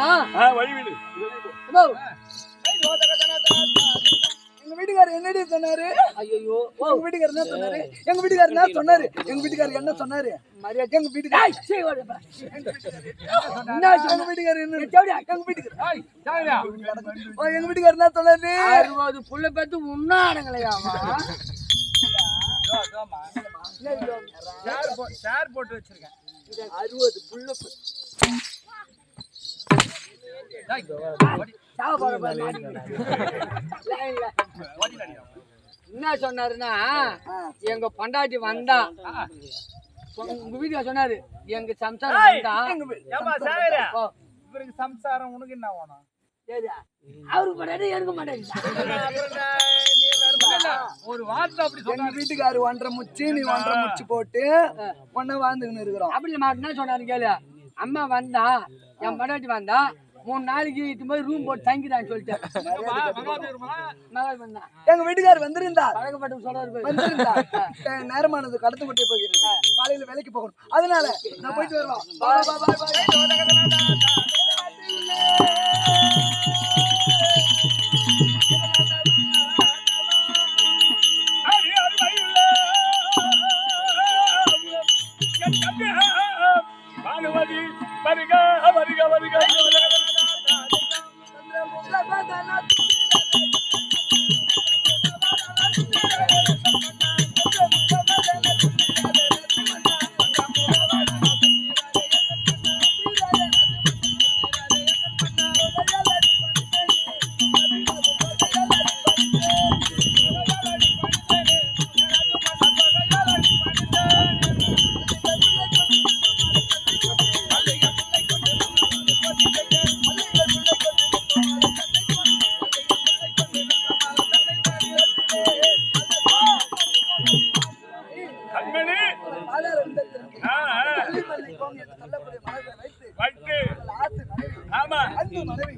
ஆ, வழி விடு. இதோ. எங்க வீட்டுக்காரர் என்னடி சொன்னாரு? ஐயோ உங்க வீட்டுக்காரர் என்ன சொன்னாரு? எங்க வீட்டுக்காரர் என்ன சொன்னாரு? எங்க வீட்டுக்காரர் என்ன சொன்னாரு? மரியாதை எங்க வீட்டுக்காரர். என்ன எங்க வீட்டுக்காரர் என்ன? எங்க வீட்டுக்காரர்? ஓ, எங்க வீட்டுக்காரர் என்ன சொன்னாரு? அறுபது புள்ள பெத்து உண்ணாடுங்களையாமா சேர் போட்டு வச்சிருக்கேன். அறுபது புள்ள என்ன சொன்னாருன்னா எங்க பொண்டாட்டி வந்தா உங்க வீட்டுல சொன்னாரு எங்க சம்சாரம் வந்தா இவருக்கு சம்சாரம் உனக்கு என்ன வேணும்? சரியா? அவருக்கு பொண்டாட்டி எனக்கு மாட்டேங்குது ஒரு வார்த்தை அப்படி வீட்டுக்காரர் ஒன்றரை முச்சு நீ ஒன்றரை முச்சு போட்டு ஒன்ன வாழ்ந்துக்கின்னு இருக்கிறோம். அப்படி என்ன சொன்னாரு கேளு. அம்மா வந்தா என் பொண்டாட்டி வந்தா மூணு நாளைக்கு இது மாதிரி ரூம் போட்டு தங்கிடான்னு சொல்லிட்டு. மகள் வந்தா எங்க வீட்டுக்காரர் வந்திருந்தார். பழக்கப்பட்டு சொல்றாரு பாரு. வந்திருந்தார் நேரமானது கடத்து கொட்டே போகிறது காலையில வேலைக்கு போகணும். அதனால நான் போயிட்டு வருவோம். வருக வருக வருக.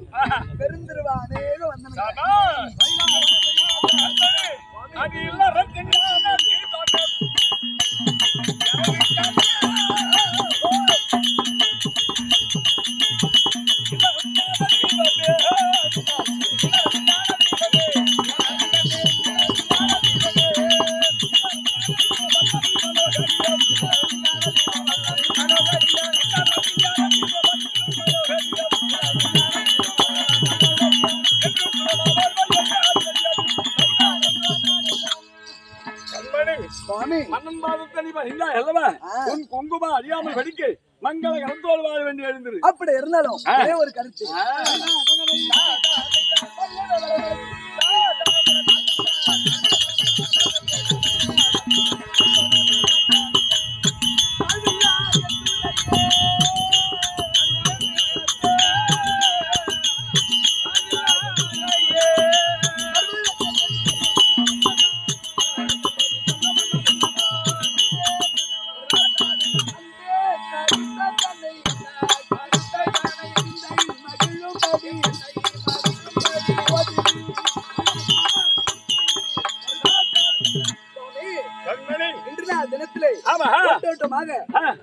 அன்பு மனைவி ஆஹா. பெருந்திருவா அநேக வந்தன சபாஷ். கண்மணி, அது இல்லறம் தெரியாத தீபமே. மன்னன் பாதத்தை நீ பகிர்ந்தாய் அல்லவா? உன் குங்குமம் அறியாமல் வெடிக்க. மங்கள கலந்தோடு வாழ வேண்டி எழுந்திரு. அப்படி இருந்தாலும். ஒரே ஒரு கருத்து.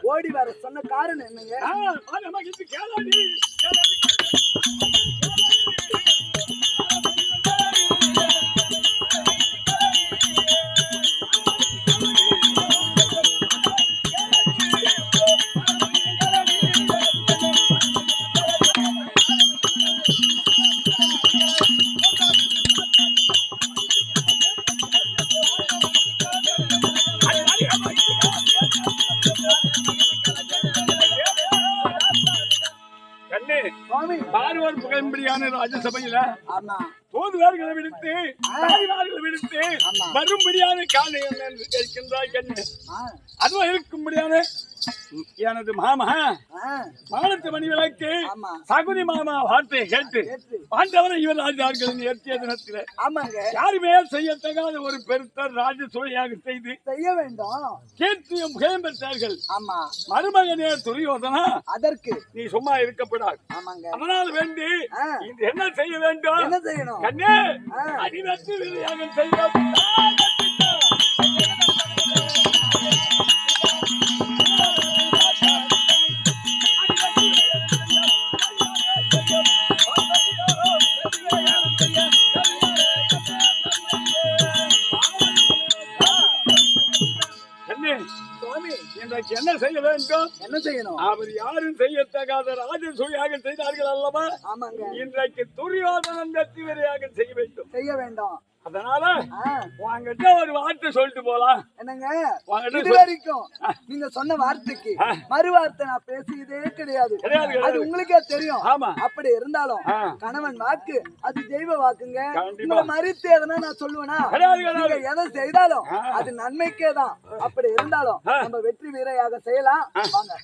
ஓடி வர சொன்ன காரணம் என்னங்க? ராஜசபையில ஆமா. தோதுவார்களை விடுத்து தாய்வார்களை விடுத்து. வரும்படியான என்று கேட்கின்றாய் கண்ணு ஆ, அதுவும் இருக்கும்படியான எனது மாமா மானத்து மணி விளக்கு சகுனி மாமா வார்த்தையை கேட்டு. பாண்டவரை இவர் ராஜாக்கள் ஏற்றிய தினத்தில. ஆமாங்க. யாருமே செய்யத்தகாத ஒரு பெருத்த ராஜ சூழையாக செய்து செய்ய வேண்டும். கீர்த்தியும் புகழம் பெற்றார்கள். ஆமா. மருமகனே துரியோதனா அதற்கு. நீ சும்மா இருக்கப்படாது ஆமாங்க. அதனால் வேண்டி என்ன செய்ய வேண்டும்? என்ன செய்யணும்? கண்ணே. அடிவத்து விளையாகம் செய்ய செய்ய வேண்டும்? என்ன செய்யணும்? அவர் யாரும் செய்யத்தகாத ராஜசூயாக செய்தார்கள் அல்லவா? ஆமாங்க. இன்றைக்கு துரியோதனன் வெற்றி வரையாக செய்ய வேண்டும். செய்ய வேண்டாம். அதனால உங்ககிட்ட ஒரு வார்த்தை சொல்லிட்டு போலாம். என்னங்க? இது வரைக்கும் நீங்க சொன்ன வார்த்தைக்கு மறு வார்த்தை நான் பேசியதே கிடையாது. அது உங்களுக்கே தெரியும். ஆமா. அப்படி இருந்தாலும். கணவன் வாக்கு அது தெய்வ வாக்குங்க. உங்களை மறுத்து எதனா நான் சொல்லுவேனா. நீங்க எதை செய்தாலும். அது நன்மைக்கே தான். அப்படி இருந்தாலும். நம்ம வெற்றி வீரையாக செய்யலாம். வாங்க.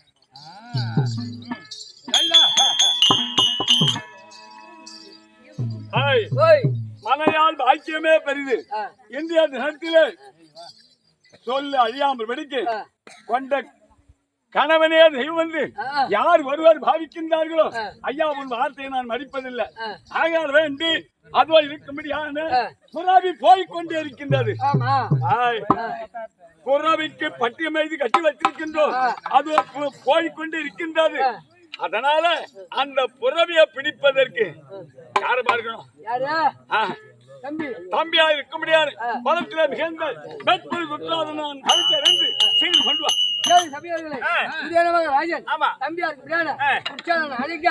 ஹாய். ஓய். மலையால் பாக்கியமே பெரிது. இந்திய தினத்திலே சொல்லு அழியாமல் வெடிக்கு. கொண்ட கணவனே தெய்வம் வந்து. யார் ஒருவர் பாவிக்கின்றார்களோ. ஐயா உன் வார்த்தையை நான் மதிப்பதில்லை. ஆகால் வேண்டி அதுவா இருக்கும்படியான. புறாவி போய்க் கொண்டே இருக்கின்றது. புறாவிக்கு பட்டிய மீது கட்டி வச்சிருக்கின்றோம் அது போ- போய்க்கொண்டு இருக்கின்றது அதனால அந்த புறவியை பிடிப்பதற்கு யாரு பார்க்கணும்? யாரு? ஆ. தம்பி. தம்பியா இருக்க முடியாது. பலத்திலே மிகுந்த மேற்கொள் குற்றாத நான் அழைத்து செய்து கொண்டு வா. ராஜன் ஆமா. உற்சாதம் அழிக்க.